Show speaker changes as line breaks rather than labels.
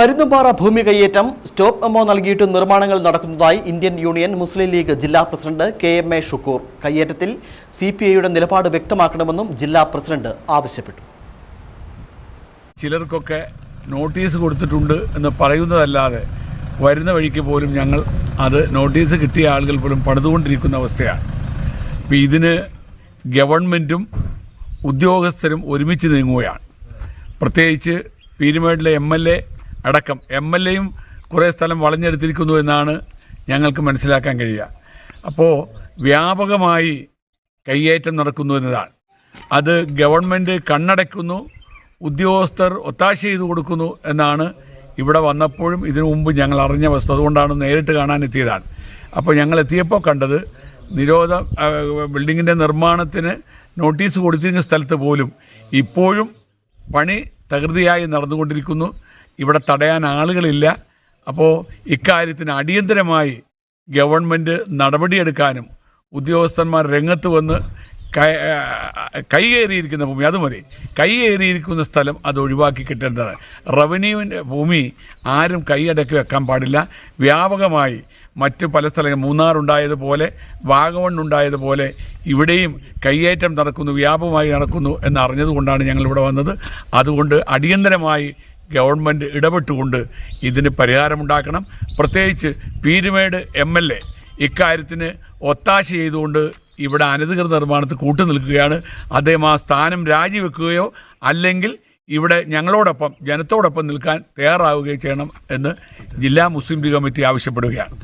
പരുന്തുംപാറ ഭൂമി കയ്യേറ്റം stop memo നൽകിയിട്ട് നിർമ്മാണങ്ങൾ നടക്കുന്നതായി ഇന്ത്യൻ യൂണിയൻ മുസ്ലിം ലീഗ് ജില്ലാ president K M A Shukkur. കയ്യേറ്റത്തിൽ C P ഐയുടെ നിലപാട് വ്യക്തമാക്കണമെന്നും ജില്ലാ പ്രസിഡന്റ് ആവശ്യപ്പെട്ടു.
ചിലർക്കൊക്കെ നോട്ടീസ് കൊടുത്തിട്ടുണ്ട് എന്ന് പറയുന്നതല്ലാതെ വരുന്ന വഴിക്ക് പോലും ഞങ്ങൾ അത് നോട്ടീസ് കിട്ടിയ ആളുകൾ പോലും പണിതുകൊണ്ടിരിക്കുന്ന അവസ്ഥയാണ്. അപ്പം ഇതിന് ഗവൺമെന്റും ഉദ്യോഗസ്ഥരും ഒരുമിച്ച് നീങ്ങുകയാണ്. പ്രത്യേകിച്ച് പീരുമേടിലെ എം എൽ എ അടക്കം എം എൽ എയും കുറേ സ്ഥലം വളഞ്ഞെടുത്തിരിക്കുന്നു എന്നാണ് ഞങ്ങൾക്ക് മനസ്സിലാക്കാൻ കഴിയുക. അപ്പോൾ വ്യാപകമായി കയ്യേറ്റം നടക്കുന്നു എന്നതാണ്. അത് ഗവൺമെന്റ് കണ്ണടയ്ക്കുന്നു ഉദ്യോഗസ്ഥർ ഒത്താശ ചെയ്തു കൊടുക്കുന്നു എന്നാണ് ഇവിടെ വന്നപ്പോഴും ഇതിനു മുമ്പ് ഞങ്ങൾ അറിഞ്ഞ വസ്തു. അതുകൊണ്ടാണ് നേരിട്ട് കാണാൻ എത്തിയതാണ് അപ്പോൾ ഞങ്ങൾ എത്തിയപ്പോൾ കണ്ടത് നിരോധ ബിൽഡിങ്ങിന്റെ നിർമ്മാണത്തിന് നോട്ടീസ് കൊടുത്തിരുന്ന സ്ഥലത്ത് പോലും ഇപ്പോഴും പണി തകൃതിയായി നടന്നുകൊണ്ടിരിക്കുന്നു. ഇവിടെ തടയാൻ ആളുകളില്ല. അപ്പോൾ ഇക്കാര്യത്തിന് അടിയന്തരമായി ഗവൺമെന്റ് നടപടിയെടുക്കാനും ഉദ്യോഗസ്ഥന്മാർ രംഗത്ത് വന്ന് കൈ- ആ, ഭൂമി അത് മതി. കൈയേറിയിരിക്കുന്ന സ്ഥലം അത് ഒഴിവാക്കി കിട്ടേണ്ടതാണ്. റവന്യൂവിന്റെ ഭൂമി ആരും കൈയടക്കി വെക്കാൻ പാടില്ല. വ്യാപകമായി മറ്റ് പല സ്ഥലങ്ങൾ വാഗമൺ ഉണ്ടായതുപോലെ ഇവിടെയും കയ്യേറ്റം നടക്കുന്നു വ്യാപകമായി നടക്കുന്നു എന്നറിഞ്ഞതുകൊണ്ടാണ് ഞങ്ങളിവിടെ വന്നത്. അതുകൊണ്ട് അടിയന്തരമായി ഗവൺമെന്റ് ഇടപെട്ടുകൊണ്ട് ഇതിന് പരിഹാരമുണ്ടാക്കണം. പ്രത്യേകിച്ച് പീരുമേട് എം എൽ എ ഇക്കാര്യത്തിന് ഒത്താശ ചെയ്തുകൊണ്ട് ഇവിടെ അനധികൃത നിർമ്മാണത്തിൽ കൂട്ടുനിൽക്കുകയാണ്. അദ്ദേഹം ആ സ്ഥാനം രാജിവെക്കുകയോ അല്ലെങ്കിൽ ഇവിടെ ഞങ്ങളോടൊപ്പം ജനത്തോടൊപ്പം നിൽക്കാൻ തയ്യാറാവുകയോ ചെയ്യണം എന്ന് ജില്ലാ മുസ്ലിം ലീഗ് കമ്മിറ്റി ആവശ്യപ്പെടുകയാണ്.